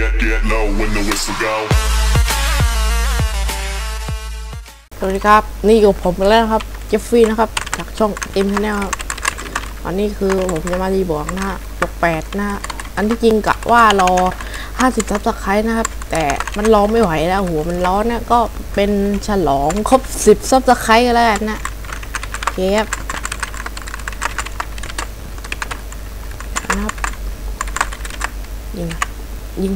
get, get low when the whistle go. สวัสดีครับ นี่กับผมกันแล้วครับ เจฟฟี่นะครับ จากช่องเอ็มชแนลครับอันนี้คือผมจะมารีบอกนะฮะบวกแปดนะฮะอันที่จริงกะว่ารอ 50ซับสไครต์นะครับ แต่มันรอไม่ไหวแล้วหัวมันร้อนนะ ก็เป็นฉลองครบ 10ซับสไครต์กันแล้วกันนะเคครับนะครับยิง ยิง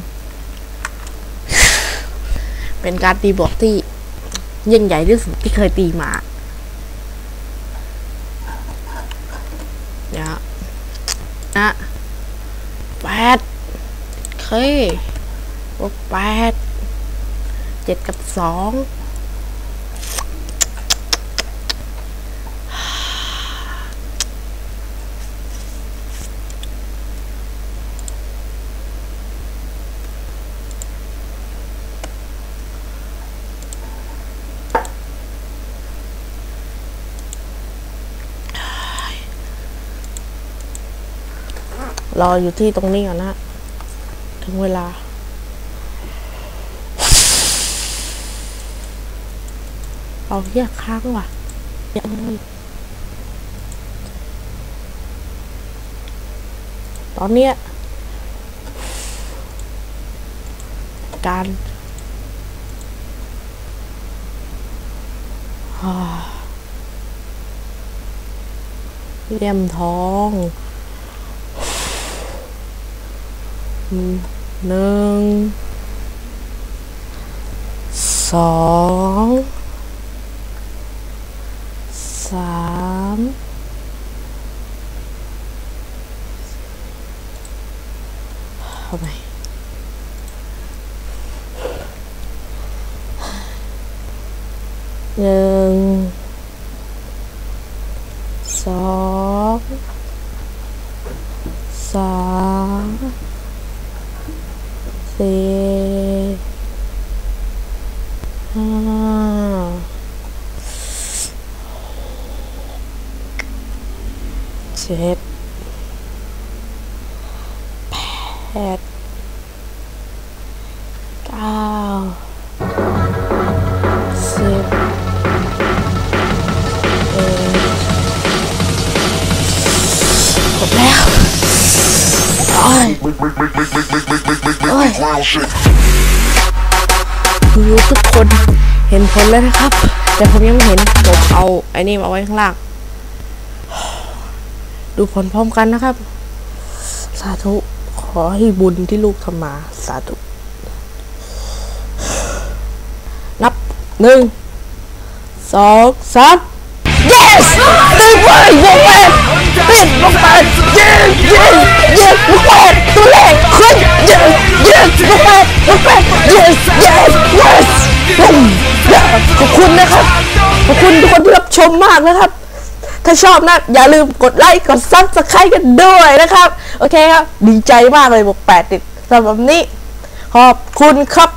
เป็นการตีบอกที่ยิ่งใหญ่ที่สุดที่เคยตีมาเนี่ยนะแปดเคยบวกแปดเจ็ดกับสอง รออยู่ที่ตรงนี้ก่อนนะ ถึงเวลา เอาเรียกค้างว่ะยังตอนเนี้ยการอ่าเลี่ยมทอง nương sáu tám hôm nay. Nhưng sáu sáu ห้าเจ็ดแปดเก้าสิบเอ็ดครบแล้วโอ้ย คือทุกคนเห็นผลแล้วนะครับ แต่ผมยังไม่เห็นผมเอาไอ้นี่มาไว้ข้างล่าง ดูผลพร้อมกันนะครับ สาธุขอให้บุญที่ลูกทำมา สาธุ นับหนึ่งสองสาม yes ตึงไปลงไปติดลงไปเย้ อบคุณนะครับ ขอบคุณทุกคนที่รับชมมากนะครับ ถ้าชอบนะ อย่าลืมกดไลค์ กดซับสไครต์กันด้วยนะครับ โอเคครับ ดีใจมากเลยบอกแปดติดสำหรับนี้ ขอบคุณครับ